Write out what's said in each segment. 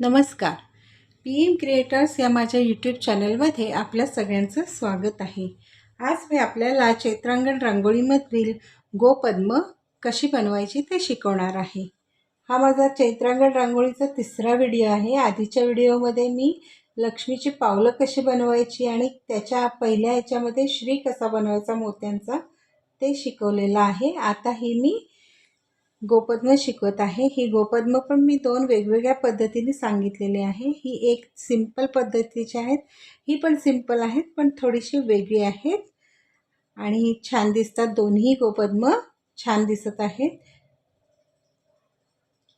नमस्कार. P M creators या माझ्या यूट्यूब चॅनलमध्ये आपल्या सगळ्यांचं स्वागत आहे. आज मी आपल्याला चैत्रांगण रांगोळीमधील गोपद्म कशी बनवायची ते शिकवणार आहे. हा माझा चैत्रांगण रांगोळीचा तिसरा व्हिडिओ आहे. आधीच्या व्हिडिओमध्ये मी लक्ष्मीची पावलं कशी बनवायची आणि त्याच्या पहिल्या ह्याच्यामध्ये श्री कसा बनवायचा मोत्यांचा ते शिकवलेलं आहे. आता ही मी गोपद्म शिकवत आहे. ही गोपद्म पण मी दोन वेगवेगळ्या पद्धतीने सांगितलेली आहे. ही एक सिंपल पद्धतीची आहेत. ही पण सिंपल आहेत पण थोडीशी वेगळी आहेत. आणि छान दिसतात. दोन्ही गोपद्म छान दिसत आहेत.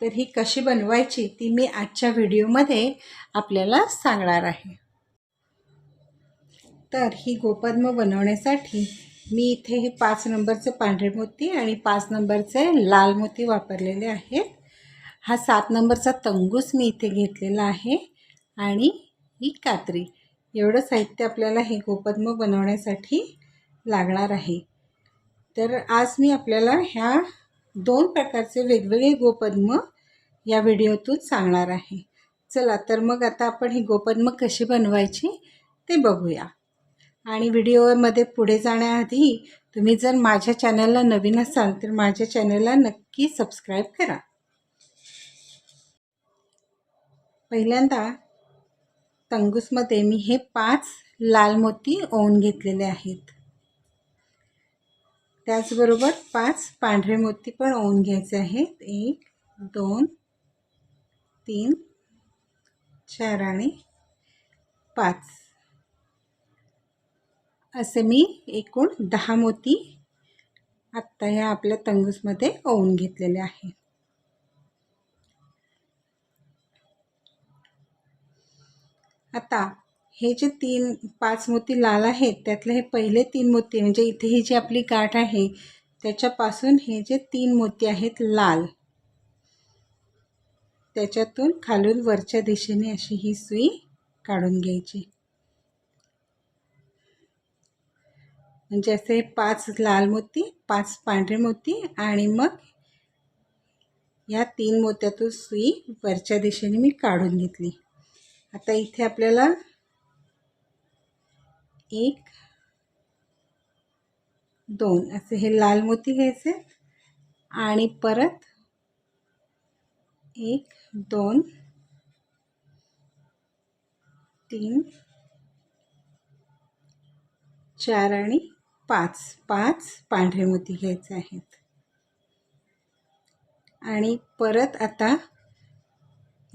तर ही कशी बनवायची ती मी आजच्या व्हिडिओमध्ये आपल्याला सांगणार आहे. तर ही गोपद्म बनवण्यासाठी मी इथे हे पाच नंबरचे पांढरे मोती आणि पाच नंबरचे लाल मोती वापरलेले आहेत. हा सात नंबरचा तंगूस मी इथे घेतलेला आहे. आणि ही कात्री. एवढं साहित्य आपल्याला हे गोपद्म बनवण्यासाठी लागणार आहे. तर आज मी आपल्याला ह्या दोन प्रकारचे वेगवेगळे गोपद्म या व्हिडिओतून सांगणार आहे. चला तर मग आता आपण ही गोपद्म कशी बनवायची ते बघूया. आणि व्हिडिओमध्ये पुढे जाण्याआधी तुम्ही जर माझ्या चॅनलला नवीन असाल तर माझ्या चॅनलला नक्की सबस्क्राईब करा. पहिल्यांदा तंगूसमध्ये मी हे पाच लाल मोती ओवून घेतलेले आहेत. त्याचबरोबर पाच पांढरे मोती पण ओवून घ्यायचे आहेत. एक दोन तीन चार आणि पाच. असे मी एकूण दहा मोती आत्ता ह्या आपल्या तंगूसमध्ये ओवून घेतलेले आहे. आता हे जे तीन पाच मोती लाल आहेत त्यातले हे पहिले तीन मोती म्हणजे इथे ही जी आपली गाठ आहे त्याच्यापासून हे जे तीन मोती आहेत लाल त्याच्यातून खालून वरच्या दिशेने अशी ही सुई काढून घ्यायची. म्हणजे असे पाच लाल मोती पाच पांढरे मोती आणि मग या तीन मोत्यातून सुई वरच्या दिशेने मी काढून घेतली. आता इथे आपल्याला एक दोन असे हे लाल मोती घ्यायचे आणि परत एक दोन तीन चार आणि पाच पाच पांढरे मोती घ्यायचे आहेत. आणि परत आता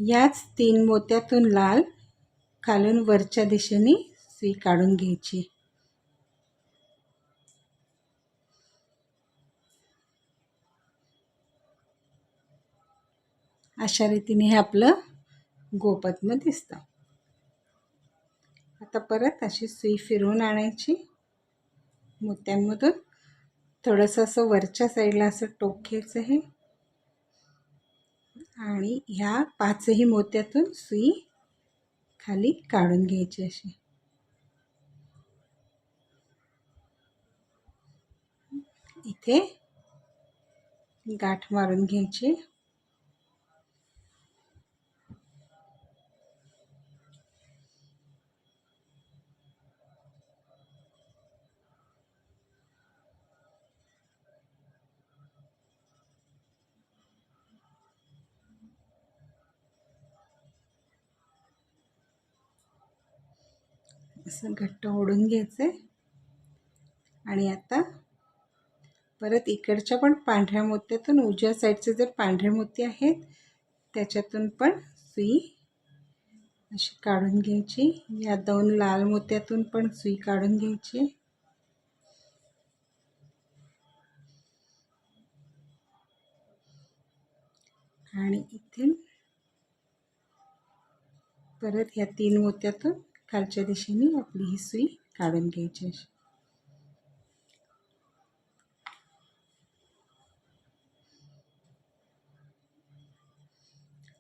याच तीन मोत्यातून लाल खालून वरच्या दिशेने सुई काढून घ्यायची. अशा रीतीने हे आपलं गोपद्म दिसतं. आता परत अशी सुई फिरवून आणायची. मोत्यांमधून थोडंसं असं वरच्या साईडला असं टोक घ्यायचं आहे. आणि ह्या पाचही मोत्यातून सुई खाली काढून घ्यायची अशी. इथे गाठ मारून घ्यायची. असं घट्ट ओढून घ्यायचं. आहे आणि आता परत इकडच्या पण पांढऱ्या मोत्यातून उजव्या साईडचे जे पांढरे मोती आहेत त्याच्यातून पण सुई अशी काढून घ्यायची. या दोन लाल मोत्यातून पण सुई काढून घ्यायची. आणि इथे परत या तीन मोत्यातून खालच्या दिशेने आपली ही सुई काढून घ्यायची अशी.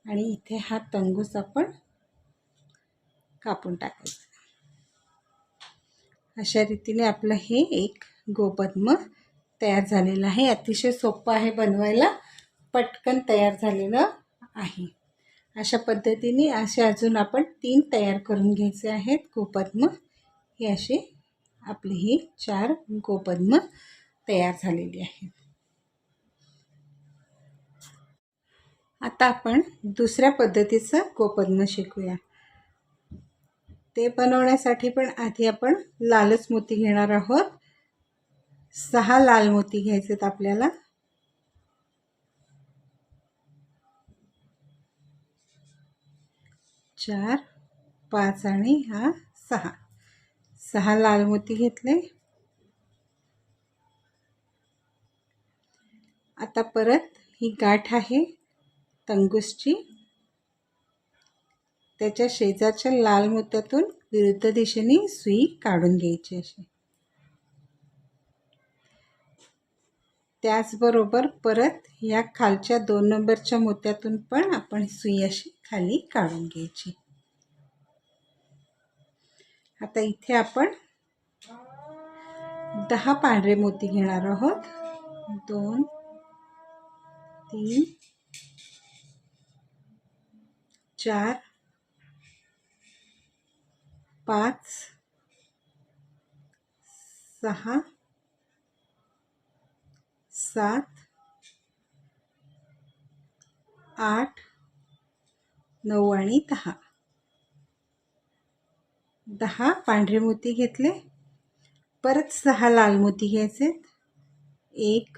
आणि इथे हा तंगूस आपण कापून टाकायचा. अशा रीतीने आपलं हे एक गोपद्म तयार झालेलं आहे. अतिशय सोपं आहे बनवायला. पटकन तयार झालेलं आहे. अशा पद्धतीने असे अजून आपण तीन तयार करून घ्यायचे आहेत. गोपद्म हे असे आपले ही चार गोपद्म तयार झालेली आहेत. आता आपण दुसऱ्या पद्धतीचं गोपद्म शिकूया. ते बनवण्यासाठी पण आधी आपण लालच मोती घेणार आहोत. सहा लाल मोती घ्यायचे आहेत आपल्याला. चार पाच आणि हा सहा. सहा लाल मोती घेतले. आता परत ही गाठ आहे तंगूसची. त्याच्या शेजारच्या लाल मोत्यातून विरुद्ध दिशेने सुई काढून घ्यायची अशी. त्याचबरोबर परत या खालच्या दोन नंबरच्या मोत्यातून पण आपण सुई अशी खाली काढून घ्यायची. आता इथे आपण दहा पांढरे मोती घेणार आहोत. दोन तीन चार पाच सहा सात आठ नऊ आणि दहा. दहा पांढरे मोती घेतले. परत सहा लाल मोती घ्यायचे एक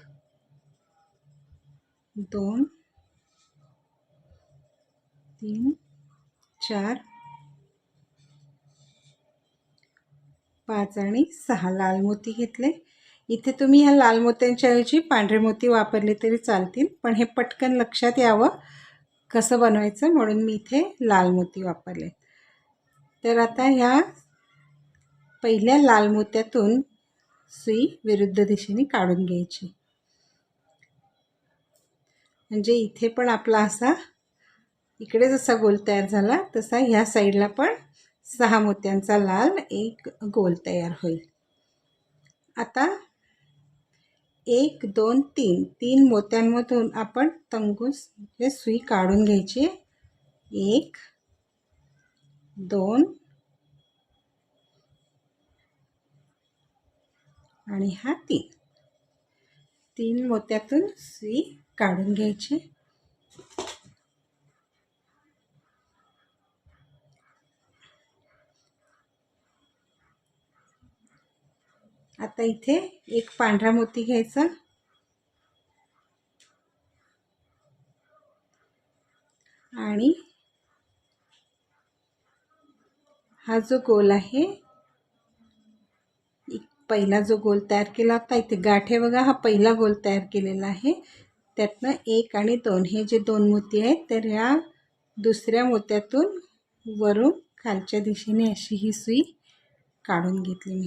दोन तीन चार पाच आणि सहा लाल मोती घेतले. इथे तुम्ही ह्या लाल मोत्यांच्या ऐवजी पांढरे मोती वापरले तरी चालतील. पण हे पटकन लक्षात यावं कसं बनवायचं म्हणून मी इथे लाल मोती वापरले. तर आता ह्या पहिल्या लाल मोत्यातून सुई विरुद्ध दिशेने काढून घ्यायची. म्हणजे इथे पण आपला असा इकडे जसा गोल तयार झाला तसा ह्या साईडला पण सहा मोत्यांचा लाल एक गोल तयार होईल. आता एक दोन तीन. तीन मोत्यांमधून आपण तंगूस हे सुई काढून घ्यायची. एक दोन आणि हा तीन. तीन मोत्यातून सुई काढून घ्यायची. आता इथे एक पांढरा मोती घ्यायचा. आणि हा जो गोल आहे पहिला जो गोल तयार केला होता इथे गाठे बघा हा पहिला गोल तयार केलेला आहे. त्यातनं एक आणि दोन हे जे दोन मोती आहेत तर ह्या दुसऱ्या मोत्यातून वरून खालच्या दिशेने अशी ही सुई काढून घेतली मी.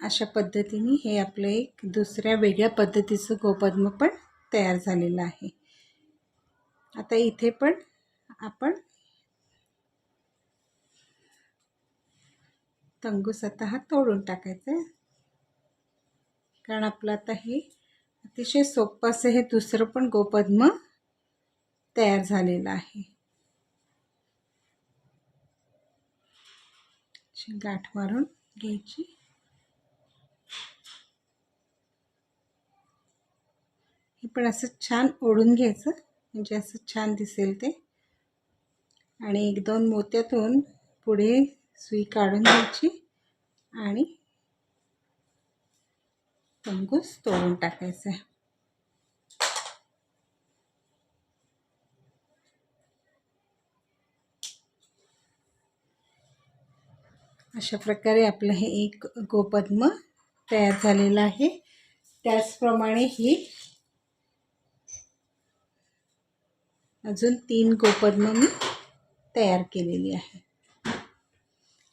अशा पद्धतीने हे आपलं एक दुसऱ्या वेगळ्या पद्धतीचं गोपद्म पण तयार झालेलं आहे. आता इथे पण आपण तंगूस आता हा तोडून टाकायचा आहे. कारण आपलं आता हे अतिशय सोपं असं हे दुसरं पण गोपद्म तयार झालेलं आहे. गाठ मारून घ्यायची. पण असं छान ओढून घ्यायचं. म्हणजे असं छान दिसेल ते. आणि एक दोन मोत्यातून पुढे सुई काढून घ्यायची. आणि तंगूस तोडून टाकायचं. अशा प्रकारे आपलं हे एक गोपद्म तयार झालेलं आहे. त्याचप्रमाणे ही अजून तीन गोपद्म मी तयार केलेली आहे.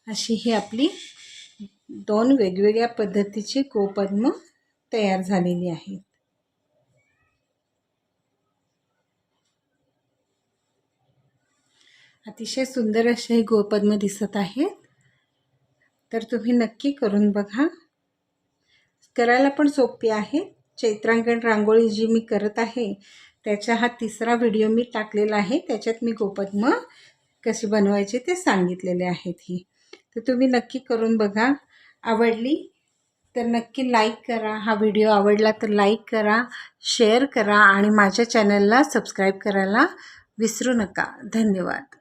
अशी ही आपली दोन वेगवेगळ्या पद्धतीची गोपद्म तयार झालेली आहेत. अतिशय सुंदर असे हे गोपद्म दिसत आहेत. तर तुम्ही नक्की करून बघा. करायला पण सोपी आहे. चैत्रांकन रांगोळी जी मी करत आहे त्याचा हा तिसरा व्हिडिओ मी टाकलेला आहे. त्याच्यात मी गोपद्म कशी बनवायची ते सांगितलेले आहेत ही. तर तुम्ही नक्की करून बघा. आवडली तर नक्की लाईक करा. हा व्हिडिओ आवडला तर लाईक करा शेअर करा आणि माझ्या चॅनलला सबस्क्राईब करायला विसरू नका. धन्यवाद.